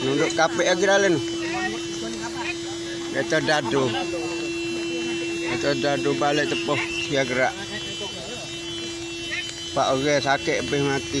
Nunduk kape lagi dalen. Kita dadu. Kita dadu balik tepuh dia gerak. Pak Oge sakit habis mati.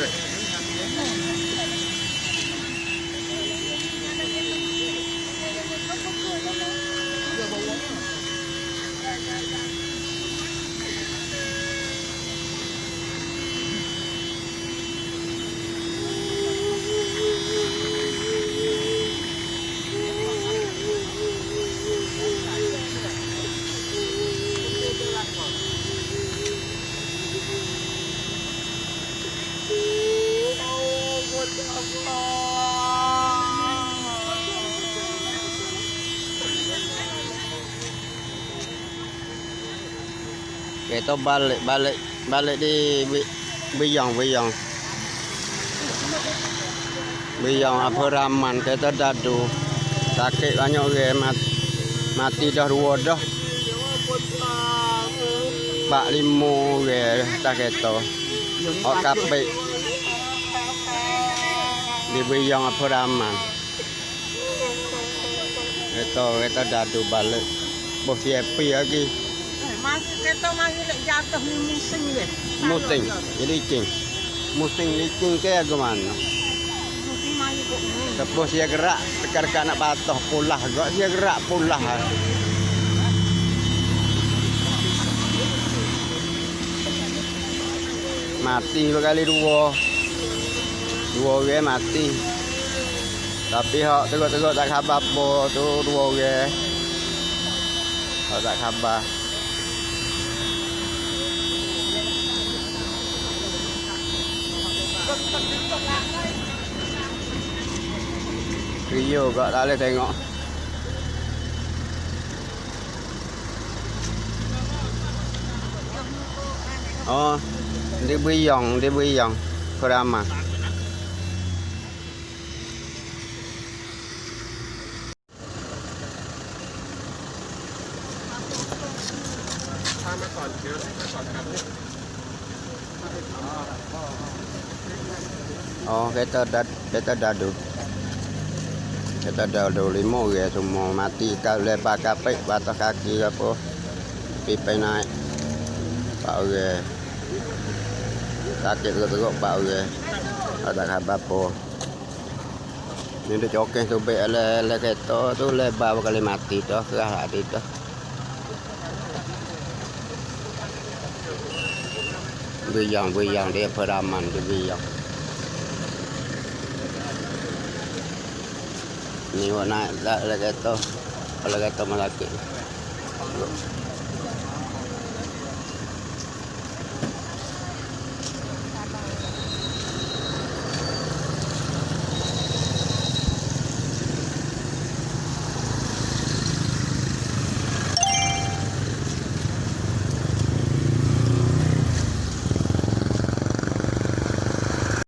Good. Kita balik balik balik di Bi- Biyong Biyong. Biyong apa raman kita dadu. Sakit banyak ge mati, mati dah dua dah. Pak limo ge tak kita. Ok kape. Di Biyong apa raman. Kita kita dadu balik. Bos happy lagi. Masih kita masih lek jatuh ni musim ni Muting, licing. Muting licing ke gimana? musim masih kok ni Tepus dia gerak, tekar nak patuh pulah gak dia gerak pulah. Mati berkali dua. Dua ge mati. Tapi hak tegak-tegak tak khabar apa tu dua ge. Hak tak khabar. Cứ nhiều gỡ đá lên thành ngọn Ờ, đi bây dòng, đi bây dòng, khô đam mà. Hãy subscribe Oh, kita dad, kita dadu. Kita dadu limo ya semua mati kalau lepas kapek batas kaki apa. Pipai naik. Pak ge. Sakit teruk pak ge. Ada khabar apa. Ni dia cokeng tu be le le kereta tu lebar kali mati tu kerah hati tu. Biyang biyang dia peraman dia biyang. Niwa na, talaga ito. Talaga ito malaki.